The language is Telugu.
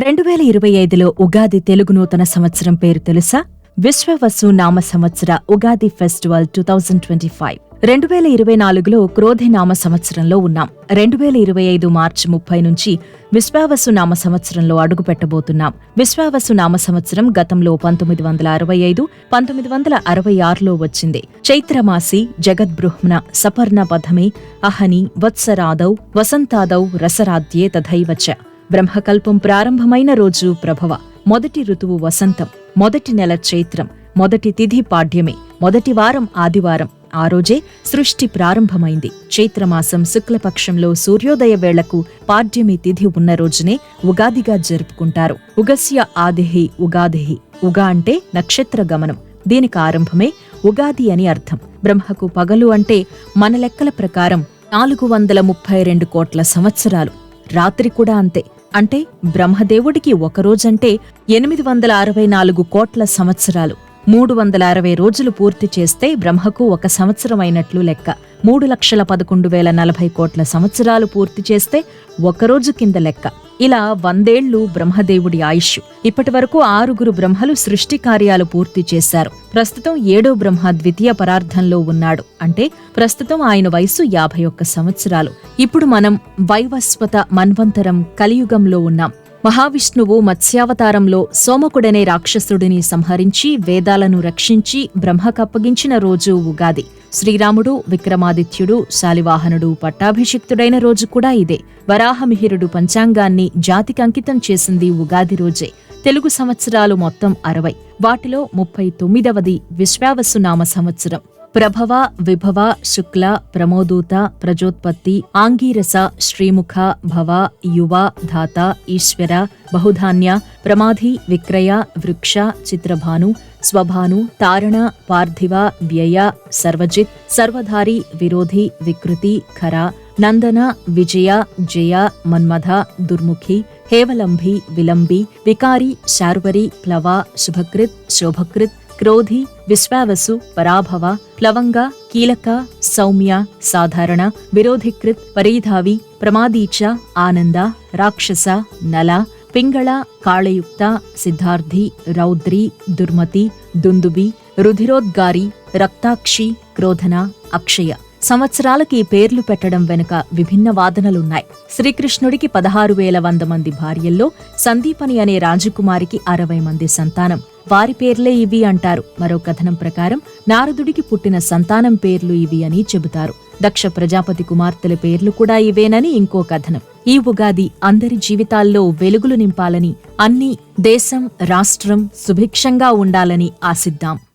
రెండు వేల ఇరవై ఐదులో ఉగాది తెలుగు నూతన సంవత్సరం పేరు తెలుసా? విశ్వవసు నామ సంవత్సర Ugadi festival two thousand twenty five. రెండు వేల ఇరవై నాలుగులో క్రోధి నామ సంవత్సరంలో ఉన్నాం. రెండు వేల ఇరవై ఐదు మార్చి ముప్పై నుంచి విశ్వావసు నామ సంవత్సరంలో అడుగు పెట్టబోతున్నాం విశ్వావసు నామ సంవత్సరం గతంలో పంతొమ్మిది వందల అరవై ఐదు పంతొమ్మిది వందల అరవై ఆరులో వచ్చింది. చైత్రమాసి జగద్బృహ్మణ సపర్ణ పథమే అహని వత్సరాదౌ వసంతాదౌ రసరాధ్యే తథైవచ. బ్రహ్మకల్పం ప్రారంభమైన రోజు ప్రభవ. మొదటి ఋతువు వసంతం. మొదటి నెల చైత్రం. మొదటి తిథి పాడ్యమే. మొదటి వారం ఆదివారం. ఆ రోజే సృష్టి ప్రారంభమైంది. చైత్రమాసం శుక్లపక్షంలో సూర్యోదయ వేళకు పాడ్యమి తిథి ఉన్న రోజునే ఉగాదిగా జరుపుకుంటారు. ఉగస్య ఆదిహి ఉగాదిహి. ఉగా అంటే నక్షత్ర గమనం. దీనికి ఆరంభమే ఉగాది అని అర్థం. బ్రహ్మకు పగలు అంటే మన లెక్కల ప్రకారం నాలుగు వందల ముప్పై రెండు కోట్ల సంవత్సరాలు. రాత్రి కూడా అంతే. అంటే బ్రహ్మదేవుడికి ఒకరోజంటే ఎనిమిది వందల అరవై నాలుగు కోట్ల సంవత్సరాలు. మూడు వందల అరవై రోజులు పూర్తి చేస్తే బ్రహ్మకు ఒక సంవత్సరం అయినట్లు లెక్క. మూడు లక్షల పదకొండు వేల నలభై కోట్ల సంవత్సరాలు పూర్తి చేస్తే ఒకరోజు కింద లెక్క. ఇలా వందేళ్ళు బ్రహ్మదేవుడి ఆయుష్ ఇప్పటి వరకు ఆరుగురు బ్రహ్మలు సృష్టి కార్యాలు పూర్తి చేశారు. ప్రస్తుతం ఏడో బ్రహ్మ ద్వితీయ పరార్థంలో ఉన్నాడు. అంటే ప్రస్తుతం ఆయన వయసు యాభై ఒక్క సంవత్సరాలు. ఇప్పుడు మనం వైవస్వత మన్వంతరం కలియుగంలో ఉన్నాం. మహావిష్ణువు మత్స్యావతారంలో సోమకుడనే రాక్షసుడిని సంహరించి వేదాలను రక్షించి బ్రహ్మకప్పగించిన రోజు ఉగాది. శ్రీరాముడు విక్రమాదిత్యుడు శాలివాహనుడు పట్టాభిషిక్తుడైన రోజు కూడా ఇదే. వరాహమిహిరుడు పంచాంగాన్ని జాతికంకితం చేసింది ఉగాది రోజే. తెలుగు సంవత్సరాలు మొత్తం అరవై. వాటిలో ముప్పై తొమ్మిదవది విశ్వావసునామ సంవత్సరం. ಪ್ರಭವ ವಿಭವ ಶುಕ್ಲ ಪ್ರಮೋದೂತ ಪ್ರಜೋತ್ಪತ್ತಿ ಆಂಗೀರಸ ಶ್ರೀಮುಖ ಭವ ಯುವ ಧಾತ ಈಶ್ವರ ಬಹುಧಾನ್ಯ ಪ್ರಮಾಧಿ ವಿಕ್ರಯ ವೃಕ್ಷ ಚಿತ್ರಭಾನು ಸ್ವಭಾನು ತಾರಣ ಪಾರ್ಥಿವ ವ್ಯಯ ಸರ್ವಜಿತ್ ಸರ್ವಧಾರಿ ವಿರೋಧಿ ವಿಕೃತಿ ಖರ ನಂದನ ವಿಜಯ ಜಯ ಮನ್ಮಧ ದುರ್ಮುಖಿ ಹೇವಲಂಬಿ ವಿಲಂಬಿ ವಿಕಾರಿ ಶಾರ್ವರಿ ಪ್ಲವ ಶುಭಕೃತ್ ಶೋಭಕೃತ್ ಕ್ರೋಧಿ ವಿಶ್ವಾವಸು ಪರಾಭವ ಪ್ಲವಂಗ ಕೀಲಕ ಸೌಮ್ಯ ಸಾಧಾರಣ ವಿರೋಧಿಕೃತ್ ಪರೀಧಾವಿ ಪ್ರಮಾದೀಚ ಆನಂದ ರಾಕ್ಷಸ ನಲ ಪಿಂಗಳ ಕಾಳೆಯುಕ್ತ ಸಿದ್ಧಾರ್ಥಿ ರೌದ್ರಿ ದುರ್ಮತಿ ದುಂದುಬಿ ರುಧಿರೋದ್ಗಾರಿ ರಕ್ತಾಕ್ಷಿ ಕ್ರೋಧನ ಅಕ್ಷಯ సంవత్సరాలకి ఈ పేర్లు పెట్టడం వెనుక విభిన్న వాదనలున్నాయి. శ్రీకృష్ణుడికి పదహారు వేల వంద మంది భార్యల్లో సందీపని అనే రాజకుమారికి అరవై మంది సంతానం. వారి పేర్లే ఇవి అంటారు. మరో కథనం ప్రకారం నారదుడికి పుట్టిన సంతానం పేర్లు ఇవి అని చెబుతారు. దక్ష ప్రజాపతి కుమార్తెల పేర్లు కూడా ఇవేనని ఇంకో కథనం. ఈ ఉగాది అందరి జీవితాల్లో వెలుగులు నింపాలని అన్ని దేశం రాష్ట్రం సుభిక్షంగా ఉండాలని ఆశిద్దాం.